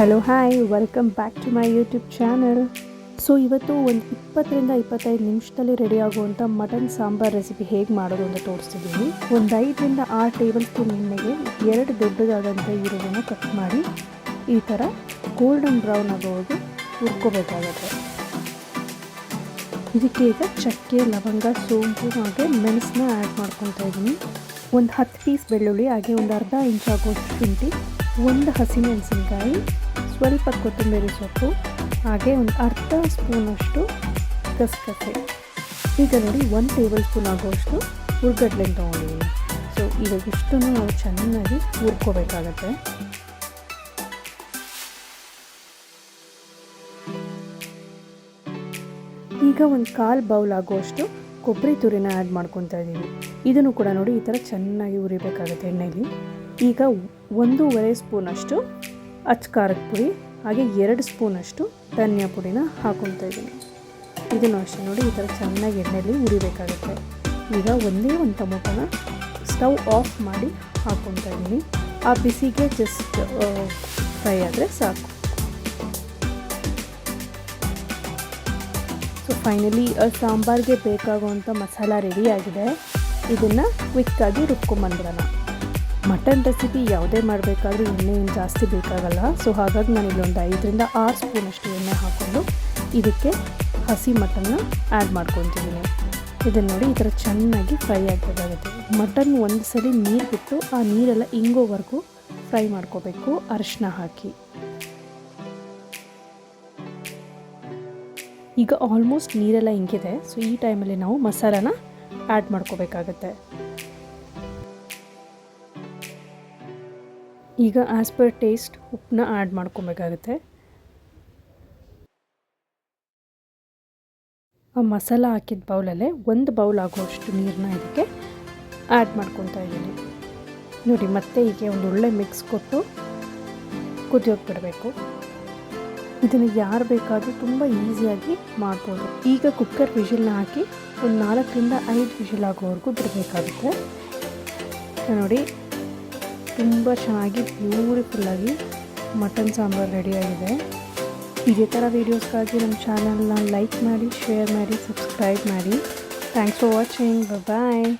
Hello hi welcome back to my YouTube channel so ಇವತ್ತು ಒಂದು ಇಪ್ಪತ್ತರಿಂದ ಇಪ್ಪತ್ತೈದು ನಿಮಿಷದಲ್ಲಿ ರೆಡಿ ಆಗುವಂಥ ಮಟನ್ ಸಾಂಬಾರ್ ರೆಸಿಪಿ ಹೇಗೆ ಮಾಡೋದು ಅಂತ ತೋರಿಸ್ತಿದ್ದೀನಿ. ಒಂದು ಐದರಿಂದ ಆರು ಟೇಬಲ್ ಸ್ಪೂನ್ ಎಣ್ಣೆಗೆ ಎರಡು ದೊಡ್ಡದಾದಂಥ ಈರುಳ್ಳಿನ ಕಟ್ ಮಾಡಿ ಈ ಥರ ಗೋಲ್ಡನ್ ಬ್ರೌನ್ ಆಗೋದು ಹುರ್ಕೋಬೇಕಾಗತ್ತೆ. ಇದಕ್ಕೆ ಈಗ ಚಕ್ಕೆ, ಲವಂಗ, ಸೋಂಪು ಹಾಗೆ ಮೆಣಸನ್ನ ಆ್ಯಡ್ ಮಾಡ್ಕೊತಾ ಇದ್ದೀನಿ. ಒಂದು ಹತ್ತು ಪೀಸ್ ಬೆಳ್ಳುಳ್ಳಿ, ಹಾಗೆ ಒಂದು ಅರ್ಧ ಇಂಚ್ ಆಗೋಷ್ಟು ಶುಂಠಿ, ಒಂದು ಹಸಿಮೆಣಸಿನ್ಕಾಯಿ ಸ್ವಲ್ಪ ಕೊತ್ತಂಬರಿ ಸೊಪ್ಪು, ಹಾಗೆ ಒಂದು ಅರ್ಧ ಸ್ಪೂನಷ್ಟು ಗಸಗಸೆ. ಈಗ ನೋಡಿ ಒಂದು ಟೇಬಲ್ ಸ್ಪೂನ್ ಆಗೋಷ್ಟು ಹುರ್ಗಡ್ಲೆ ತೊಗೊಂಡಿದ್ದೀನಿ. ಸೊ ಈಗ ಇಷ್ಟನ್ನು ನಾವು ಚೆನ್ನಾಗಿ ಹುರ್ಕೋಬೇಕಾಗತ್ತೆ. ಈಗ ಒಂದು ಕಾಲು ಬೌಲ್ ಆಗುವಷ್ಟು ಕೊಬ್ಬರಿ ತುರಿನ ಆ್ಯಡ್ ಮಾಡ್ಕೊತಾ ಇದ್ದೀವಿ ಇದನ್ನು ಕೂಡ ನೋಡಿ ಈ ಥರ ಚೆನ್ನಾಗಿ ಉರಿಬೇಕಾಗುತ್ತೆ ಎಣ್ಣೆಯಲ್ಲಿ ಈಗ ಒಂದೂವರೆ ಸ್ಪೂನಷ್ಟು ಅಚ್ಚ ಖಾರದ ಪುಡಿ, ಹಾಗೆ ಎರಡು ಸ್ಪೂನಷ್ಟು ಧನಿಯಾ ಪುಡಿನ ಹಾಕೊತಾ ಇದ್ದೀನಿ. ಇದನ್ನು ಅಷ್ಟೇ ನೋಡಿ ಈ ಥರ ಚೆನ್ನಾಗಿ ಎಣ್ಣೆಯಲ್ಲಿ ಉರಿಬೇಕಾಗುತ್ತೆ ಈಗ ಒಂದೇ ಒಂದು ಟೊಮೊಟೊನ ಸ್ಟವ್ ಆಫ್ ಮಾಡಿ ಹಾಕೊತಾ ಇದ್ದೀನಿ. ಆ ಬಿಸಿಗೆ ಜಸ್ಟ್ ಫ್ರೈ ಆದರೆ ಸಾಕು. ಸೊ ಫೈನಲಿ ಸಾಂಬಾರಿಗೆ ಬೇಕಾಗುವಂಥ ಮಸಾಲ ರೆಡಿಯಾಗಿದೆ ಇದನ್ನು ಕ್ವಿಕ್ಕಾಗಿ ರುಬ್ಕೊಂಬಂದ್ಬಿಡೋಣ ಮಟನ್ ರೆಸಿಪಿ ಯಾವುದೇ ಮಾಡಬೇಕಾದ್ರೂ ಎಣ್ಣೆ ಏನು ಜಾಸ್ತಿ ಬೇಕಾಗಲ್ಲ. ಸೊ ಹಾಗಾಗಿ ನಾನು ಇಲ್ಲೊಂದು ಐದರಿಂದ ಆರು ಸ್ಪೂನಷ್ಟು ಎಣ್ಣೆ ಹಾಕ್ಕೊಂಡು ಇದಕ್ಕೆ ಹಸಿ ಮಟನ್ನ ಆ್ಯಡ್ ಮಾಡ್ಕೊತಿದ್ದೀನಿ. ಇದನ್ನು ನೋಡಿ ಈ ಥರ ಚೆನ್ನಾಗಿ ಫ್ರೈ ಆಗಬೇಕಾಗುತ್ತೆ. ಮಟನ್ ಒಂದು ಸಲ ನೀರು ಬಿಟ್ಟು ಆ ನೀರೆಲ್ಲ ಇಂಗೋವರೆಗೂ ಫ್ರೈ ಮಾಡ್ಕೋಬೇಕು ಅರಿಶಿನ ಹಾಕಿ. ಈಗ ಆಲ್ಮೋಸ್ಟ್ ನೀರೆಲ್ಲ ಹಿಂಗಿದೆ ಸೊ ಈ ಟೈಮಲ್ಲಿ ನಾವು ಮಸಾಲಾನ ಆ್ಯಡ್ ಮಾಡ್ಕೋಬೇಕಾಗತ್ತೆ. ಈಗ ಆ್ಯಸ್ ಪರ್ ಟೇಸ್ಟ್ ಉಪ್ಪನ್ನ ಆ್ಯಡ್ ಮಾಡ್ಕೊಬೇಕಾಗುತ್ತೆ. ಆ ಮಸಾಲ ಹಾಕಿದ ಬೌಲಲ್ಲೇ ಒಂದು ಬೌಲ್ ಆಗುವಷ್ಟು ನೀರನ್ನ ಇದಕ್ಕೆ ಆ್ಯಡ್ ಮಾಡ್ಕೊತಾ ಇದ್ದೀನಿ. ನೋಡಿ, ಮತ್ತೆ ಹೀಗೆ ಒಂದು ಒಳ್ಳೆ ಮಿಕ್ಸ್ ಕೊಟ್ಟು ಕುದಿಯೋಕೆ ಬಿಡಬೇಕು. ಇದನ್ನು ಯಾರು ಬೇಕಾದರೂ ತುಂಬ ಈಸಿಯಾಗಿ ಮಾಡ್ಬೋದು. ಈಗ ಕುಕ್ಕರ್ ವಿಷಲ್ನ ಹಾಕಿ ಒಂದು ನಾಲ್ಕರಿಂದ ಐದು ವಿಷಲ್ ಆಗೋವರೆಗೂ ಬಿಡಬೇಕಾಗುತ್ತೆ. ನೋಡಿ ತುಂಬ ಚೆನ್ನಾಗಿ ಬ್ಯೂಟಿಫುಲ್ಲಾಗಿ ಮಟನ್ ಸಾಂಬಾರು ರೆಡಿಯಾಗಿದೆ. ಇದೇ ಥರ ವೀಡಿಯೋಸ್ಗಾಗಿ ನಮ್ಮ ಚಾನಲ್ನ ಲೈಕ್ ಮಾಡಿ, ಶೇರ್ ಮಾಡಿ, ಸಬ್ಸ್ಕ್ರೈಬ್ ಮಾಡಿ. Thanks for watching. ಬಾಯ್